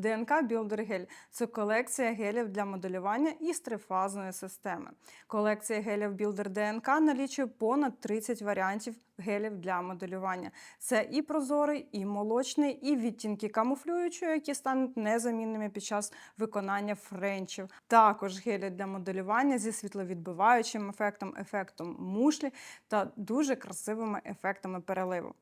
ДНК Builder Гель це колекція гелів для моделювання із трифазної системи. Колекція гелів Builder ДНК налічує понад 30 варіантів гелів для моделювання. Це і прозорий, і молочний, і відтінки камуфлюючого, які стануть незамінними під час виконання френчів. Також гелі для моделювання зі світловідбиваючим ефектом, ефектом мушлі та дуже красивими ефектами переливу.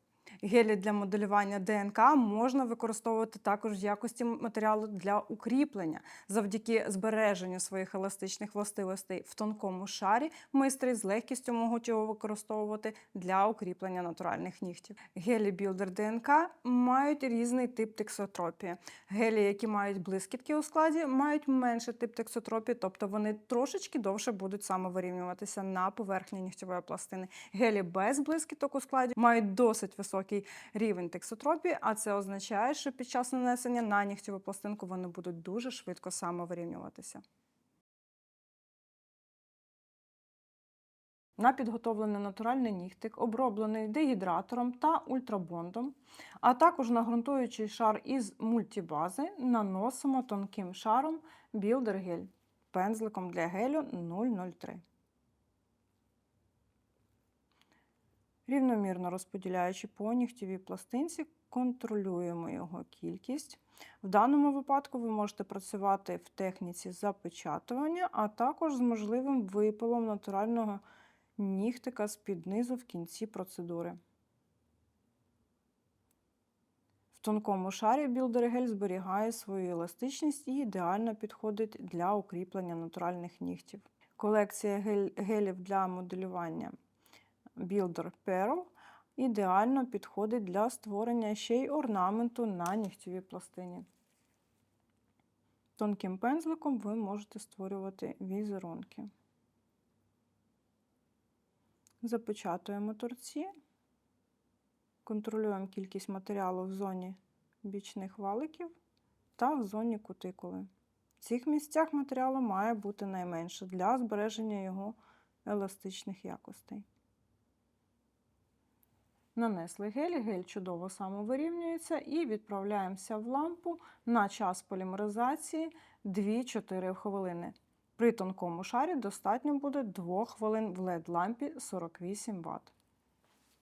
Гелі для моделювання ДНК можна використовувати також в якості матеріалу для укріплення. Завдяки збереженню своїх еластичних властивостей в тонкому шарі майстри з легкістю можуть його використовувати для укріплення натуральних нігтів. Гелі Builder ДНК мають різний тип тексотропії. Гелі, які мають блискітки у складі, мають менший тип тексотропії, тобто вони трошечки довше будуть самовирівнюватися на поверхні нігтєвої пластини. Гелі без блискіток у складі мають досить високий рівень тексотропії, а це означає, що під час нанесення на нігтєву пластинку вони будуть дуже швидко самовирівнюватися. На підготовлений натуральний нігтик, оброблений дегідратором та ультрабондом, а також на ґрунтуючий шар із мультібази наносимо тонким шаром Builder гель пензликом для гелю 003. Рівномірно розподіляючи по нігтєвій пластинці, контролюємо його кількість. В даному випадку ви можете працювати в техніці запечатування, а також з можливим випилом натурального нігтика з-під низу в кінці процедури. В тонкому шарі білдер-гель зберігає свою еластичність і ідеально підходить для укріплення натуральних нігтів. Колекція гель- гелів для моделювання Builder Pearl ідеально підходить для створення ще й орнаменту на нігтєвій пластині. Тонким пензликом ви можете створювати візерунки. Запечатуємо торці, контролюємо кількість матеріалу в зоні бічних валиків та в зоні кутикули. В цих місцях матеріалу має бути найменше для збереження його еластичних якостей. Нанесли гель, гель чудово самовирівнюється і відправляємося в лампу на час полімеризації 2-4 хвилини. При тонкому шарі достатньо буде 2 хвилин в LED-лампі 48 Вт.